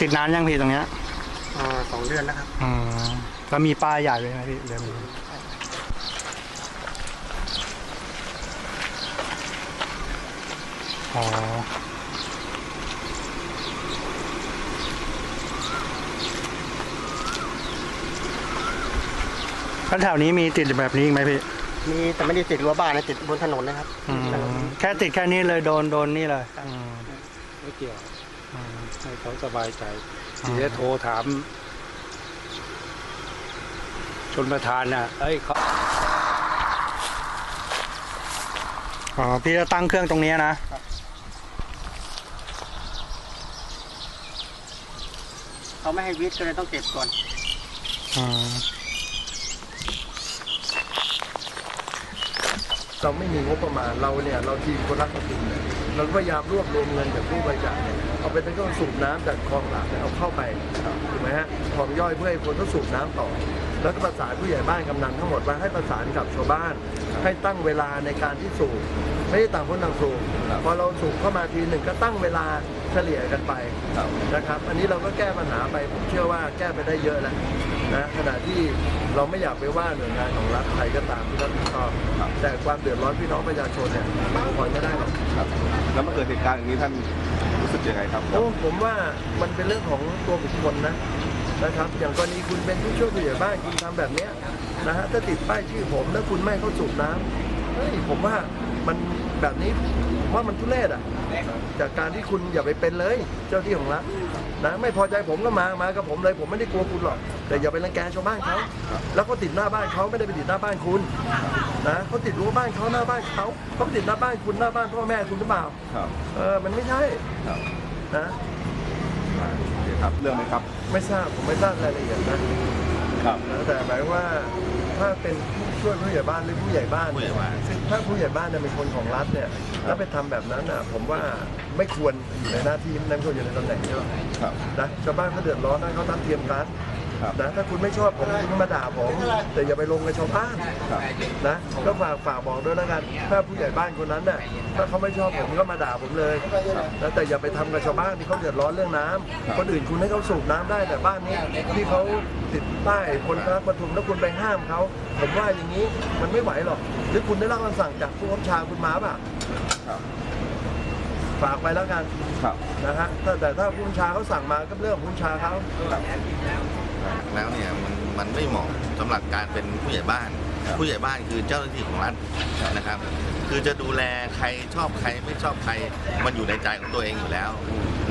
ติดนานยังพี่ตรงเนี้ยอ่าสองเดือนแล้วครับอืมแล้วมีป้ายใหญ่เลยไหมพี่เรือมีอ๋อแล้วแถวนี้มีติดแบบนี้อีกไหมพี่ มีแต่ไม่ได้ติดรั้วบ้านนะติดบนถนนนะครับ อืมถนนแค่ติดแค่นี้เลยโดนโดนนี่เลยอืม ไม่เกี่ยวอืม ให้เขาสบายใจอ่าทีนี้โทรถาม ชนประธานน่ะ เอ้ยเขาอ๋อพี่จะตั้งเครื่องตรงเนี้ยนะเขาไม่ให้วิทย์ก็เลยต้องเก็บก่อนอืม เราไม่มีงบประมาณเราเนี่ยเราทีมคนรักประทุมเนี่ยเราพยายามรวบรวมเงินจากผู้บริจาคเนี่ยเอาไปเป็นเครื่องสูบน้ำจากคลองหลักเนี่ยเอาเข้าไปถูกไหมฮะคลองย่อยเพื่อให้คนเขาสูบน้ำต่อ แล้วก็ประสานผู้ใหญ่บ้านกำนันทั้งหมดว่าให้ประสานกับชาวบ้าน ให้ตั้งเวลาในการที่สูบไม่ได้ต่างคนต่างสูบพอเราสูบเข้ามาทีหนึ่งก็ตั้งเวลาเฉลี่ยกันไปนะครับ อันนี้เราก็แก้ปัญหาไปผมเชื่อว่าแก้ไปได้เยอะแล้วนะขณะที่เราไม่อยากไปว่าหน่วยงานของรัฐใครก็ตามที่รับผิดชอบแต่ความเดือดร้อนพี่น้องประชาชนเนี่ยพอไม่ได้หรอกครับ แล้วมาเกิดเหตุการณ์อย่างนี้ท่านรู้สึกยังไงครับโอ้ผมว่ามันเป็นเรื่องของตัวบุคคลนะ นะครับ อย่างกรณีคุณเป็นผู้ช่วยผู้ใหญ่บ้านคุณทำแบบเนี้ยนะฮะถ้าติดป้ายชื่อผมแล้วคุณไม่ให้เขาสูบน้ำเฮ้ยผมว่ามันแบบนี้ผมว่ามันทุเรศอะ จากการที่คุณอย่าไปเป็นเลย เจ้าที่ของรัฐนะไม่พอใจผมก็มามากับผมเลย ผมไม่ได้กลัวคุณหรอก แต่อย่าไปรังแกชาวบ้านเขาแล้วก็ติดหน้าบ้านเขาไม่ได้ไปติดหน้าบ้านคุณนะเขาติดรั้วบ้านเขาหน้าบ้านเขาเขาไปติดหน้าบ้านคุณหน้าบ้านพ่อแม่คุณหรือเปล่าครับเออมันไม่ใช่ครับนะโอเคครับเรื่องไหมครับไม่ทราบผมไม่ทราบรายละเอียดนะครับนะแต่หมายว่าถ้าเป็นผู้ช่วยผู้ใหญ่บ้านหรือผู้ใหญ่บ้านผู้ใหญ่บ้านซึ่งถ้าผู้ใหญ่บ้านเนี่ยเป็นคนของรัฐเนี่ยแล้วไปทำแบบนั้นอะผมว่าไม่ควรอยู่ในหน้าที่นั้นควรอยู่ในตำแหน่งนี้หรอกครับนะชาวบ้านเขาเดือดร้อนนะเขาทัดเทียมกันครับ นะถ้าคุณไม่ชอบผมคุณมาด่าผมแต่อย่าไปลงกับชาวบ้านครับนะก็ฝากฝากบอกด้วยแล้วกันถ้าผู้ใหญ่บ้านคนนั้นน่ะถ้าเขาไม่ชอบผมก็มาด่าผมเลยนะแต่อย่าไปทำกับชาวบ้านที่เขาเดือดร้อนเรื่องน้ำคนอื่นคุณให้เขาสูบน้ำได้แต่บ้านนี้ที่เขาติดป้ายคนรักปทุมแล้วคุณไปห้ามเขาผมว่าอย่างนี้มันไม่ไหวหรอกหรือคุณได้รับคำสั่งจากผู้บังคับบัญชาคุณมาเปล่ะครับฝากไปแล้วกันครับนะฮะถ้าแต่ถ้าผู้บัญชาเขาสั่งมาก็เรื่องของผู้บัญชาเขา แล้วเนี่ยมันมันไม่เหมาะสำหรับการเป็นผู้ใหญ่บ้านครับผู้ใหญ่บ้านคือเจ้าหน้าที่ของรัฐนะครับ คือจะดูแลใครชอบใครไม่ชอบใคร มันอยู่ในใจของตัวเองอยู่แล้ว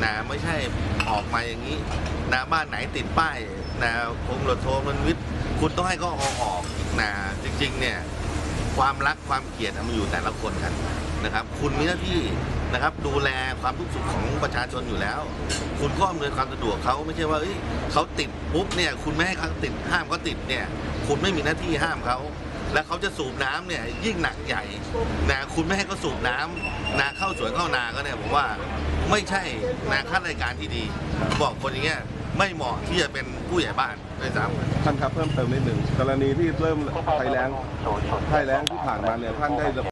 นะไม่ใช่ออกมาอย่างนี้นะบ้านไหนติดป้ายนะพงรถโทมันวิทย์คุณต้องให้เขาเอาออกนะจริงๆเนี่ยความรักความเกลียดมันอยู่แต่ละคนกัน นะครับ คุณมีหน้าที่นะครับ ดูแลความทุกข์สุขของประชาชนอยู่แล้ว คุณก็อำนวยความสะดวกเขาไม่ใช่ว่าเอ้ยเขาติดปุ๊บเนี่ยคุณไม่ให้เขาติดห้ามเขาติดเนี่ย คุณไม่มีหน้าที่ห้ามเขาแล้วเขาจะสูบน้ำเนี่ยยิ่งหนักใหญ่นะคุณไม่ให้เขาสูบน้ำนาเข้าสวนเข้านาก็เนี่ยผมว่าไม่ใช่นาข้าราชการที่ดี บอกคนอย่างเงี้ยไม่เหมาะที่จะเป็นผู้ใหญ่บ้านด้วยซ้ำ ท่านครับเพิ่มเติมนิดหนึ่งกรณีที่เริ่มภัยแล้งภัยแล้งที่ผ่านมาเนี่ยท่านได้